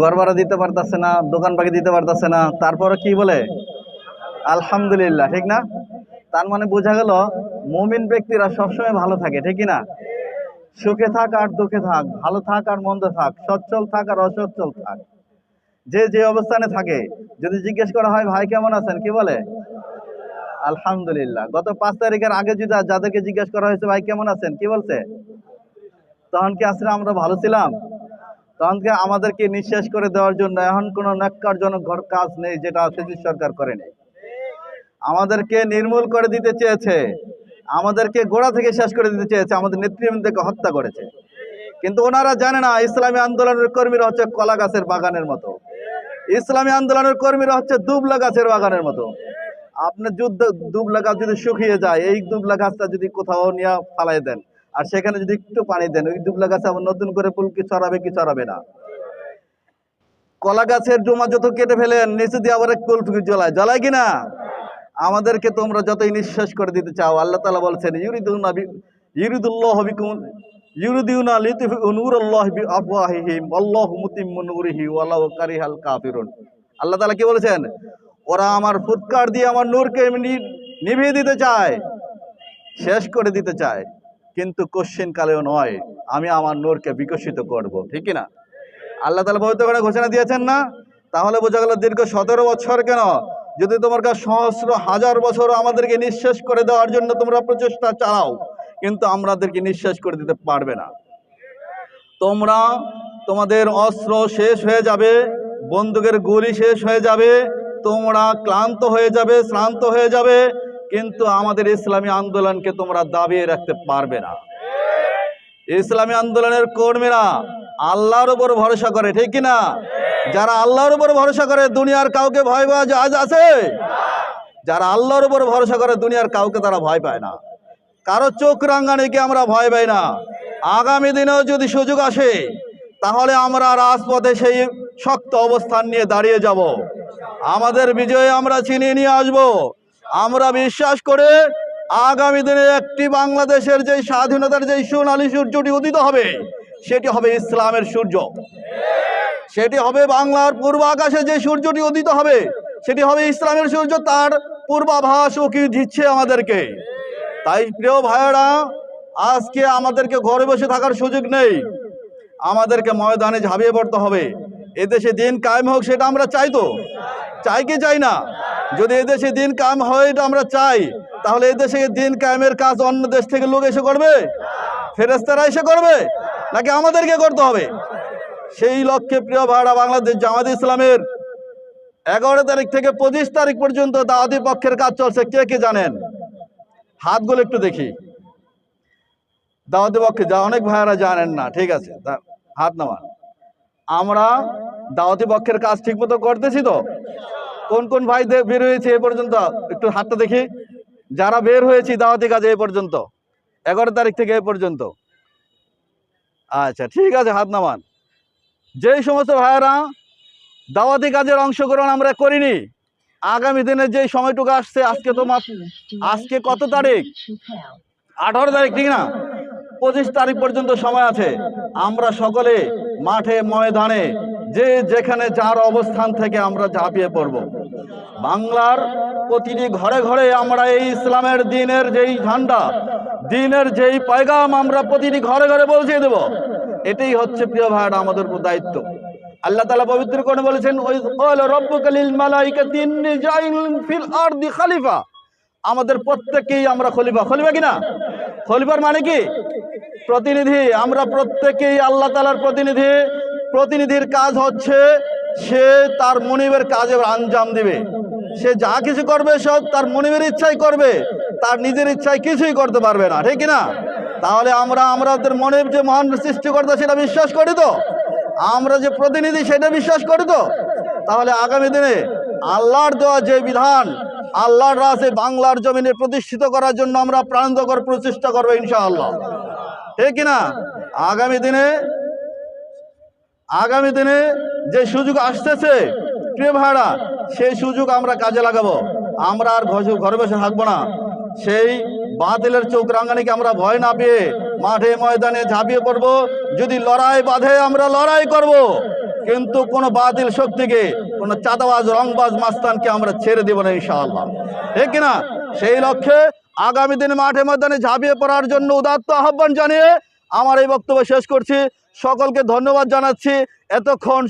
ঘর ভাড়া দিতে পারতেছে না, দোকান পাখি দিতে পারতেছে না। তারপরে কি বলে? আলহামদুলিল্লাহ, ঠিক না? তার মানে বোঝা গেল, মুমিন ব্যক্তিরা সবসময় ভালো থাকে ঠিক না? সুখে থাক আর দুঃখে থাক, ভালো থাক আর মন্দ থাক, সচ্ছল থাক আর অসচ্ছল থাক। যে যে অবস্থানে থাকে, যদি জিজ্ঞেস করা হয়, ভাই কেমন আছেন? কি বলে? আলহামদুলিল্লাহ। গত পাঁচ তারিখের আগে যদি যাদেরকে জিজ্ঞেস করা হয়েছে, ভাই কেমন আছেন? কি বলছে? তখন কি আসলে আমরা ভালো ছিলাম? তখন কি আমাদেরকে নিঃশ্বাস করে দেওয়ার জন্য এখন কোনো ঘর কাজ নেই যেটা ফেসিস সরকার করেনি আমাদেরকে নির্মূল করে দিতে চেয়েছে। আমাদেরকে গোড়া থেকে শেষ করে দিতে চেয়েছে। আমাদের নেতৃবৃন্দকে হত্যা করেছে। কিন্তু ওনারা জানে না, ইসলামী আন্দোলনের কর্মীরা হচ্ছে কলা গাছের বাগানের মতো। ইসলামী আন্দোলনের কর্মীরা হচ্ছে দুবলা গাছের বাগানের মতো। আপনার যুদ্ধ দুবলা গাছ যদি শুকিয়ে যায়, এই দুবলা গাছটা যদি কোথাও নিয়ে ফালাই দেন আর সেখানে যদি একটু পানি দেন, ওই দুবলা গাছে আবার নতুন করে ফুল কি ছড়াবে কি ছড়াবে না। কলা গাছের জমা যত কেটে ফেলেন, নিচে দিয়ে আবার কুল টুকি জ্বলায়। জ্বলায় কিনা আমাদেরকে তোমরা যতই নিঃশ্বাস করে দিতে চাও, আল্লাহ তালা বলছেন, ইউরিদুনা বি- ইউরিদুল্লাহ বিকুম ইউরিদিউনা লিতুফিউ নূরাল্লাহ বিআফওয়াহিহিম আল্লাহু মুতিম্মু নূরিহি কারিহাল কাফিরুন। আল্লাহ তাআলা কি বলেছেন? ওরা আমার ফুৎকার দিয়ে আমার নূরকে নিভিয়ে দিতে চায়, শেষ করে দিতে চায়। কিন্তু কোশ্চিন কালেও নয়, আমি আমার নূরকে বিকশিত করব, ঠিক না আল্লাহ তালা পবিত্র করে ঘোষণা দিয়েছেন না? তাহলে বোঝা গেল দীর্ঘ সতেরো বছর কেন? যদি তোমার কাছে সহস্র হাজার বছর আমাদেরকে নিঃশ্বাস করে দেওয়ার জন্য তোমরা প্রচেষ্টা চালাও, কিন্তু আমাদেরকে নিঃশ্বাস করে দিতে পারবে না। তোমরা তোমাদের অস্ত্র শেষ হয়ে যাবে, বন্দুকের গুলি শেষ হয়ে যাবে, তোমরা ক্লান্ত হয়ে যাবে, শ্রান্ত হয়ে যাবে কিন্তু আমাদের ইসলামী আন্দোলনকে তোমরা দাবিয়ে রাখতে পারবে না। ইসলামী আন্দোলনের কর্মীরা আল্লাহর উপর ভরসা করে, ঠিক না যারা আল্লাহর উপর ভরসা করে, দুনিয়ার কাউকে ভয় পাওয়া আজ আছে? যারা আল্লাহর উপর ভরসা করে, দুনিয়ার কাউকে তারা ভয় পায় না। কারও চোখ রাঙ্গানিকে আমরা ভয় পাই না। আগামী দিনেও যদি সুযোগ আসে, তাহলে আমরা রাজপথে সেই শক্ত অবস্থান নিয়ে দাঁড়িয়ে যাব। আমাদের বিজয়ে আমরা চিনিয়ে নিয়ে আসব। আমরা বিশ্বাস করে আগামী দিনে একটি বাংলাদেশের যে স্বাধীনতার যে সোনালী সূর্যটি উদিত হবে, সেটি হবে ইসলামের সূর্য। সেটি হবে বাংলার পূর্ব আকাশে যে সূর্যটি উদিত হবে, সেটি হবে ইসলামের সূর্য, তার পূর্বাভাস ও কি দিচ্ছে আমাদেরকে। তাই প্রিয় ভাইয়েরা, আজকে আমাদেরকে ঘরে বসে থাকার সুযোগ নেই। আমাদেরকে ময়দানে ঝাঁপিয়ে পড়তে হবে। এদেশে দিন কায়েম হোক, সেটা আমরা চাই তো। চাই কি চাই না? যদি এদেশে দিন কায়েম হয়, এটা আমরা চাই। তাহলে এদেশে দিন কায়েমের কাজ অন্য দেশ থেকে লোক এসে করবে? ফেরেস্তারা এসে করবে? নাকি আমাদেরকে করতে হবে? সেই লক্ষ্যে প্রিয় ভাড়া বাংলাদেশ জামাত ইসলামের এগারো তারিখ থেকে পঁচিশ তারিখ পর্যন্ত দাওয়াতি পক্ষের কাজ চলছে। কে কে জানেন? হাতগুলো একটু দেখি। দাওয়াতি পক্ষে যা, অনেক ভাইয়ারা জানেন না। ঠিক আছে হাত নামান। আমরা দাওয়াতি পক্ষের কাজ ঠিক মতো করতেছি তো? কোন কোন ভাই বের হয়েছে এ পর্যন্ত? একটু হাতটা দেখি। যারা বের হয়েছি দাওয়াতি কাজে এ পর্যন্ত? এগারো তারিখ থেকে এ পর্যন্ত। আচ্ছা ঠিক আছে, হাত নামান। যেই সমস্ত ভাইয়েরা দাওয়াতি কাজের অংশগ্রহণ আমরা করিনি, আগামী দিনে যে সময়টুকু আসছে, আজকে তো আজকে কত তারিখ? আঠারো তারিখ, ঠিক না? পঁচিশ তারিখ পর্যন্ত সময় আছে। আমরা সকলে মাঠে ময়দানে যে যেখানে যার অবস্থান থেকে আমরা ঝাঁপিয়ে পড়ব। বাংলার প্রতিটি ঘরে ঘরে আমরা এই ইসলামের দিনের যেই ঝান্ডা, দিনের যেই পয়গাম আমরা প্রতিটি ঘরে ঘরে পৌঁছে দেব। এটাই হচ্ছে প্রিয় ভাইরা আমাদের দায়িত্ব। আল্লাহ তালা পবিত্র করে বলেছেন ওই আরদি খলিফা। আমাদের প্রত্যেকেই আমরা খলিফা। খলিফা কিনা? খলিফার মানে কি? প্রতিনিধি। আমরা প্রত্যেকেই আল্লাহ তালার প্রতিনিধি। প্রতিনিধির কাজ হচ্ছে সে তার মনিবের কাজে আঞ্জাম দিবে। সে যা কিছু করবে সব তার মনিবের ইচ্ছাই করবে, তার নিজের ইচ্ছায় কিছুই করতে পারবে না, ঠিক না তাহলে আমরা আমাদের মনের যে মহান সৃষ্টিকর্তা সেটা বিশ্বাস করি তো? আমরা যে প্রতিনিধি সেটা বিশ্বাস করি তো? তাহলে আগামী দিনে আল্লাহর দেওয়া যে বিধান, আল্লাহর রাসে বাংলার জমিনে প্রতিষ্ঠিত করার জন্য আমরা প্রাণান্তকর প্রচেষ্টা করব ইনশাআল্লাহ। ঠিক কিনা? আগামী দিনে আগামী দিনে যে সুযোগ আসতেছে প্রিয় ভাড়া, সেই সুযোগ আমরা কাজে লাগাবো। আমরা আর ঘরে- বসে থাকব না। সেই বাতিলের চোখ রাঙ্গানিকে আমরা ভয় না পেয়ে মাঠে ময়দানে ঝাঁপিয়ে পড়ব। যদি লড়াই বাঁধে, আমরা লড়াই করব। কিন্তু কোনো বাতিল শক্তিকে, কোনো চাঁদাবাজ, রংবাজ, মাস্তানকে আমরা ছেড়ে দেব না ইনশাআল্লাহ। ঠিক কিনা? সেই লক্ষ্যে আগামী দিনে মাঠে ময়দানে ঝাঁপিয়ে পড়ার জন্য উদাত্ত আহ্বান জানিয়ে আমার এই বক্তব্য শেষ করছি। সকলকে ধন্যবাদ জানাচ্ছি। এতক্ষণ